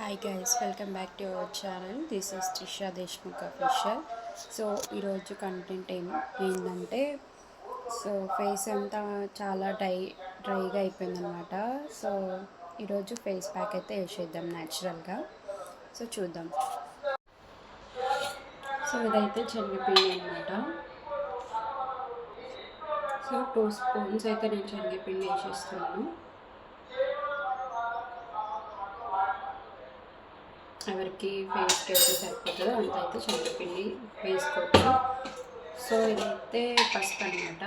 Hi guys welcome back to our channel this is Trisha Deshmukh official so ఈరోజు content ఏం ఏంటంటే so face అంతా చాలా dry డ్రైగా అయిపోయిందనమాట సో ఈరోజు ఫేస్ ప్యాక్ అయితే వేసేద్దాం న్యాచురల్గా సో చూద్దాం. సో ఇదైతే శనగపిండి అనమాట సో టూ స్పూన్స్ అయితే నేను శనగపిండి వేసేస్తున్నాను. ఎవరికి ఫేస్కి అయితే సరిపోతుందో అంత అయితే శనగపిండి వేసుకోవచ్చు. సో ఇదైతే పసుపు అనమాట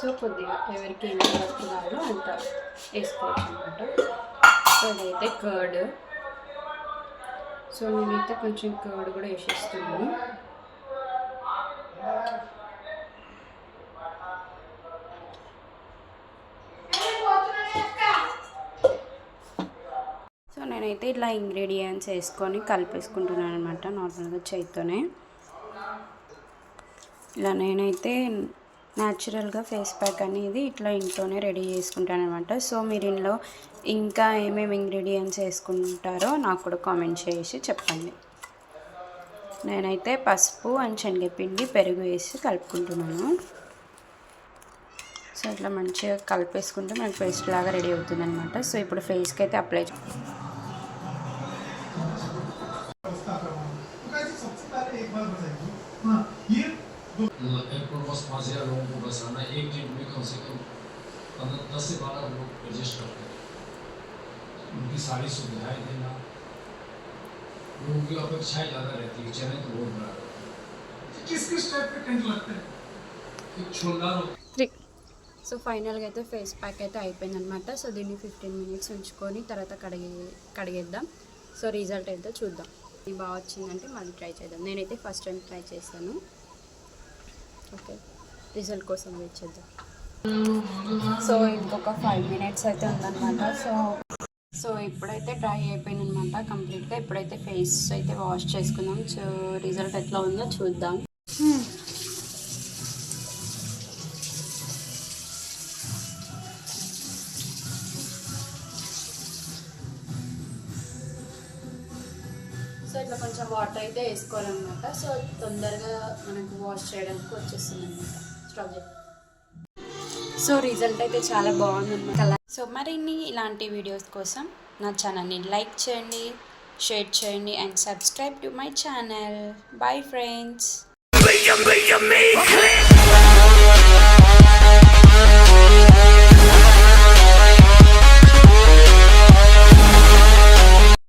సో కొద్దిగా ఎవరికి ఎంత పడుతుందో అంత వేసుకోవచ్చు అనమాట సో ఇదైతే కర్డ్ సో నేనైతే కొంచెం కర్డ్ కూడా వేసేస్తున్నాను. నేనైతే ఇట్లా ఇంగ్రీడియంట్స్ వేసుకొని కలిపేసుకుంటున్నాను అనమాట నార్మల్గా చేతితోనే. ఇలా నేనైతే న్యాచురల్గా ఫేస్ ప్యాక్ అనేది ఇట్లా ఇంట్లోనే రెడీ చేసుకుంటాను అనమాట సో మీరు ఇంట్లో ఇంకా ఏమేమి ఇంగ్రీడియంట్స్ వేసుకుంటారో నాకు కూడా కామెంట్ చేసి చెప్పండి. నేనైతే పసుపు అండ్ శనగపిండి పెరుగు వేసి కలుపుకుంటున్నాను. సో ఇట్లా మంచిగా కలిపేసుకుంటే మనకి పేస్ట్ లాగా రెడీ అవుతుంది అనమాట సో ఇప్పుడు ఫేస్కి అయితే అప్లై बात बताइए हाँ ये एप्रोपस फाजिया लोगों को बसाना एक दिन में कम से कम पंद्रह दस से बारह लोग रजिस्टर करते हैं उनकी सारी सुविधाएं देना लोगों की अपेक्षाएं ज़्यादा रहती है चैलेंज तो बहुत बड़ा रहता है किस किस टाइप के टेंट लगते हैं एक छोलदार త్రీ సో ఫైనల్గా అయితే ఫేస్ ప్యాక్ అయితే అయిపోయిందనమాట సో దీన్ని ఫిఫ్టీన్ మినిట్స్ ఉంచుకొని తర్వాత కడిగే కడిగేద్దాం సో రిజల్ట్ అయితే చూద్దాం ఇది బాగా వచ్చిందంటే మళ్ళీ ట్రై చేద్దాం. నేనైతే ఫస్ట్ టైం ట్రై చేస్తాను ఓకే రిజల్ట్ కోసం వెయిట్ చేద్దాం. సో ఇంకొక ఫైవ్ మినిట్స్ అయితే ఉందన్నమాట. సో సో ఇప్పుడైతే డ్రై అయిపోయిందనమాట కంప్లీట్గా. ఇప్పుడైతే ఫేస్ అయితే వాష్ చేసుకుందాం. సో రిజల్ట్ ఎట్లా ఉందో చూద్దాం. ఇట్లా కొంచెం వాటర్ అయితే వేసుకోవాలన్నమాట. సో తొందరగా మనకు వాష్ చేయడానికి వచ్చేస్తుంది అనమాట స్టవ్ సో రిజల్ట్ అయితే చాలా బాగుందన్నమాట. సో మరిన్ని ఇలాంటి వీడియోస్ కోసం నా ఛానల్ని లైక్ చేయండి షేర్ చేయండి and subscribe to my channel bye friends